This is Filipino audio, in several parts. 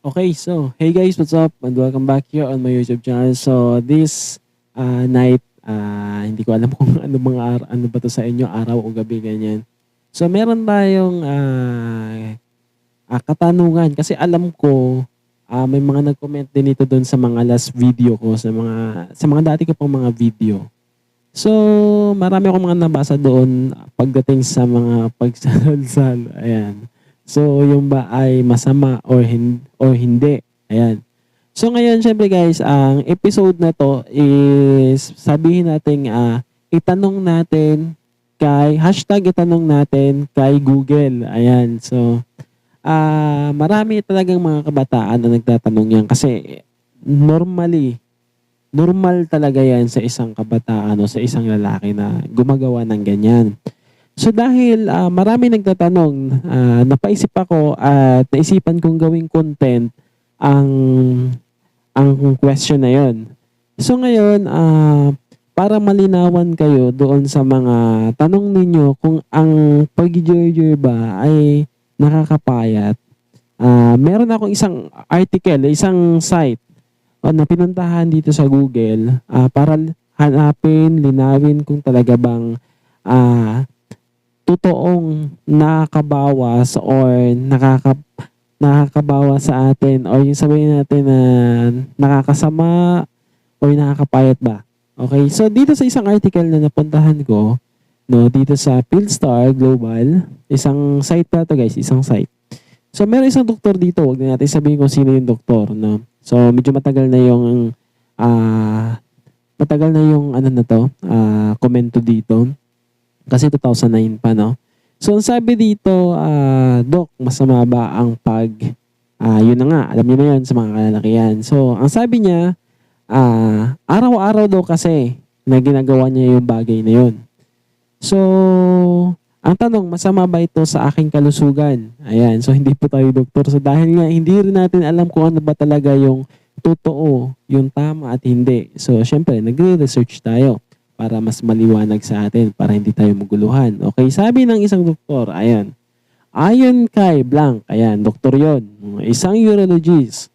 Okay, so hey guys, what's up? And welcome back here on my YouTube channel. So this uh, night, uh, hindi ko alam kung ano mga ar- ano ba to sa inyo, araw o gabi ganyan. So meron tayong uh, uh, katanungan kasi alam ko uh, may mga nag-comment din ito doon sa mga last video ko, sa mga sa mga dati ko pang mga video. So marami akong mga nabasa doon pagdating sa mga pagsasalsal. Ayan. So, yung ba ay masama or, hin- or hindi. Ayan. So, ngayon, syempre guys, ang episode na to is sabihin natin, uh, itanong natin kay, hashtag itanong natin kay Google. Ayan. So, uh, marami talagang mga kabataan na nagtatanong yan kasi normally, normal talaga yan sa isang kabataan o sa isang lalaki na gumagawa ng ganyan. So dahil uh, marami nagtatanong, uh, napaisip ako at naisipan kong gawing content ang ang question na yon. So ngayon, uh, para malinawan kayo doon sa mga tanong ninyo kung ang pag ba ay nakakapayat, uh, meron akong isang article, isang site uh, na pinuntahan dito sa Google uh, para hanapin, linawin kung talaga bang uh, totoong nakakabawas or nakaka nakakabawas sa atin or yung sabihin natin na nakakasama or nakakapayat ba. Okay, so dito sa isang article na napuntahan ko, no, dito sa Philstar Global, isang site pa to guys, isang site. So meron isang doktor dito, wag na natin sabihin kung sino yung doktor, no. So medyo matagal na yung ah uh, matagal na yung ano na to, uh, komento dito. Kasi 2009 pa, no? So, ang sabi dito, uh, Doc, masama ba ang pag... Uh, yun na nga, alam niyo na yun sa mga kalalakihan. So, ang sabi niya, uh, araw-araw daw kasi na ginagawa niya yung bagay na yun. So, ang tanong, masama ba ito sa aking kalusugan? Ayan, so hindi po tayo doktor. So dahil nga hindi rin natin alam kung ano ba talaga yung totoo, yung tama at hindi. So syempre, nagre-research tayo para mas maliwanag sa atin, para hindi tayo maguluhan. Okay, sabi ng isang doktor, ayan, ayon kay Blank, ayan, doktor yon, isang urologist,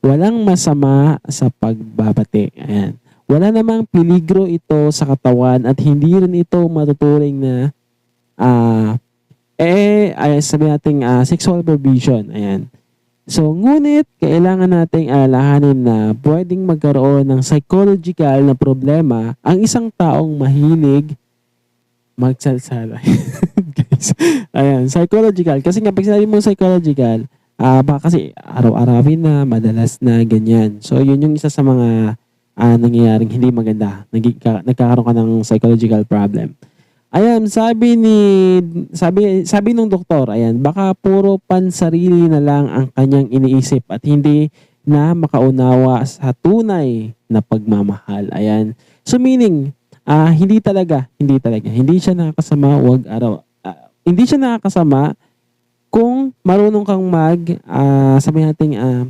walang masama sa pagbabati. Ayan. Wala namang peligro ito sa katawan at hindi rin ito matuturing na uh, eh, ay, sabi natin uh, sexual provision. Ayan. So, ngunit kailangan nating alalahanin na pwedeng magkaroon ng psychological na problema ang isang taong mahilig magsalsala. Guys, ayan, psychological. Kasi nga, pag sinabi mo psychological, uh, baka kasi araw-arawin na, madalas na, ganyan. So, yun yung isa sa mga uh, nangyayaring hindi maganda. Nagka, nagkakaroon ka ng psychological problem. Ayan, sabi ni sabi sabi ng doktor, ayan, baka puro pansarili na lang ang kanyang iniisip at hindi na makaunawa sa tunay na pagmamahal. Ayan. So meaning, uh, hindi talaga, hindi talaga, hindi siya nakakasama wag araw. Uh, hindi siya nakakasama kung marunong kang mag uh, sabi natin uh,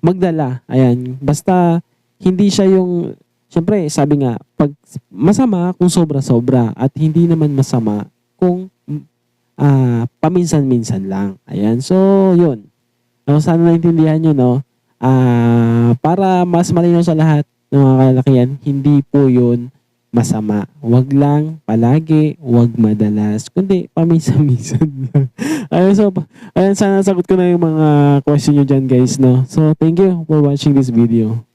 magdala. Ayan, basta hindi siya yung Siyempre, sabi nga, pag masama kung sobra-sobra at hindi naman masama kung uh, paminsan-minsan lang. Ayan. So, yun. No, sana naintindihan nyo, no? Uh, para mas malinaw sa lahat ng mga kalalakihan, hindi po yun masama. Huwag lang palagi, huwag madalas, kundi paminsan-minsan lang. ayun, so, ayun, sana sagot ko na yung mga question nyo dyan, guys, no? So, thank you for watching this video.